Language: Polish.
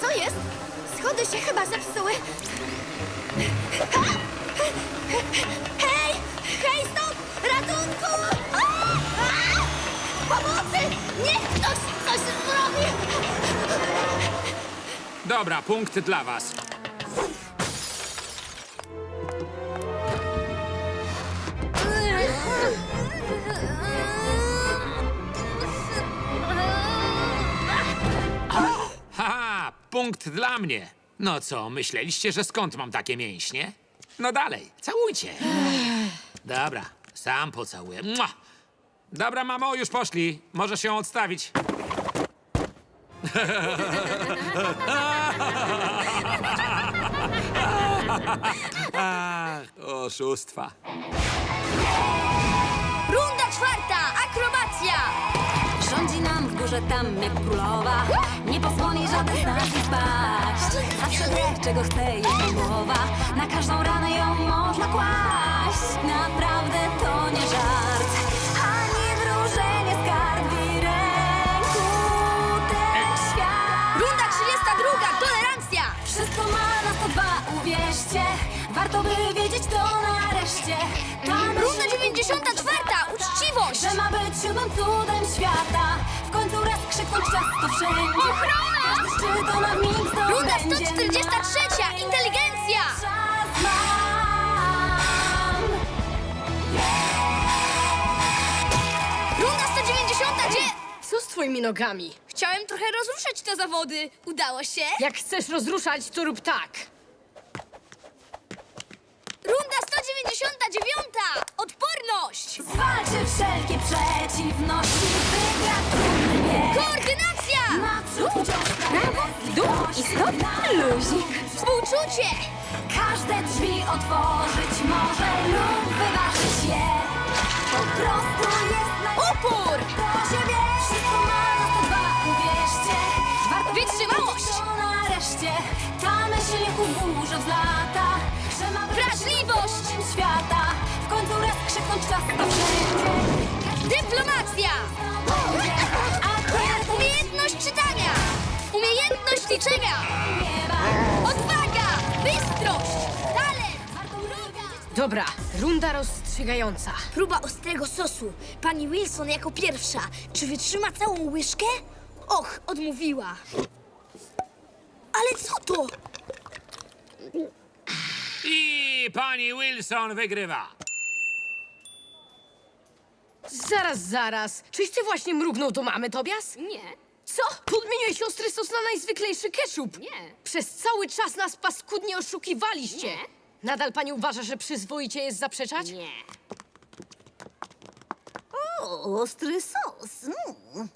Co jest? Schody się chyba zepsuły. Hej! Hej, stop! Ratunku! A! A! Pomocy! Niech ktoś coś zrobi! Dobra, punkt dla was. Punkt dla mnie. No co, myśleliście, że skąd mam takie mięśnie? No dalej, całujcie. Dobra, sam pocałuję. Mua! Dobra, mamo, już poszli. Możesz ją odstawić. Oszustwa. Runda czwarta! Górze tam jak królowa Nie pozwoli żaden z nas spaść Zawsze wie, czego chce jej głowa Na każdą ranę ją można kłaść Naprawdę to nie żart Ani wróżenie z kart w jej ręku Ten świat Runda 32! Tolerancja! Wszystko ma na 102, uwierzcie Warto by wiedzieć to nareszcie Tam Runda 94! Uczciwość! że ma być siódmym cudem świata Czas to wszędzie Ochrona! Mig zdobędzie 143! Inteligencja! Czas mam Runda 199! Co z twoimi nogami? Chciałem trochę rozruszać te zawody. Udało się? Jak chcesz rozruszać, to rób tak. Runda 199! Odporność! Wszelkie przeciwności Wygra trudny bieg Koordynacja! Naprzód wciąż Prawo, dół i stop. Luzik Współczucie! Każde drzwi otworzyć może lub wyważyć je Po prostu jest na Upór! do siebie Wszystko ma na 102, uwierzcie Warto Wytrzymałość! wiedzieć, to nareszcie Ta myśl jak u burzy wzlata Że ma być Wrażliwość! świata W końcu raz krzyknąć czas to wszędzie Nieba Odwaga! Bystrość! Talent! Dobra, runda rozstrzygająca. Próba ostrego sosu. Pani Wilson jako pierwsza. Czy wytrzyma całą łyżkę? Och, odmówiła. Ale co to? I pani Wilson wygrywa. Zaraz, zaraz. Czyś ty właśnie mrugnął do mamy, Tobias? Nie, Co? Podmieniłeś ostry sos na najzwyklejszy ketchup. Nie. Przez cały czas nas paskudnie oszukiwaliście. Nie. Nadal pani uważa, że przyzwoicie jest zaprzeczać? nie O, ostry sos. Mm.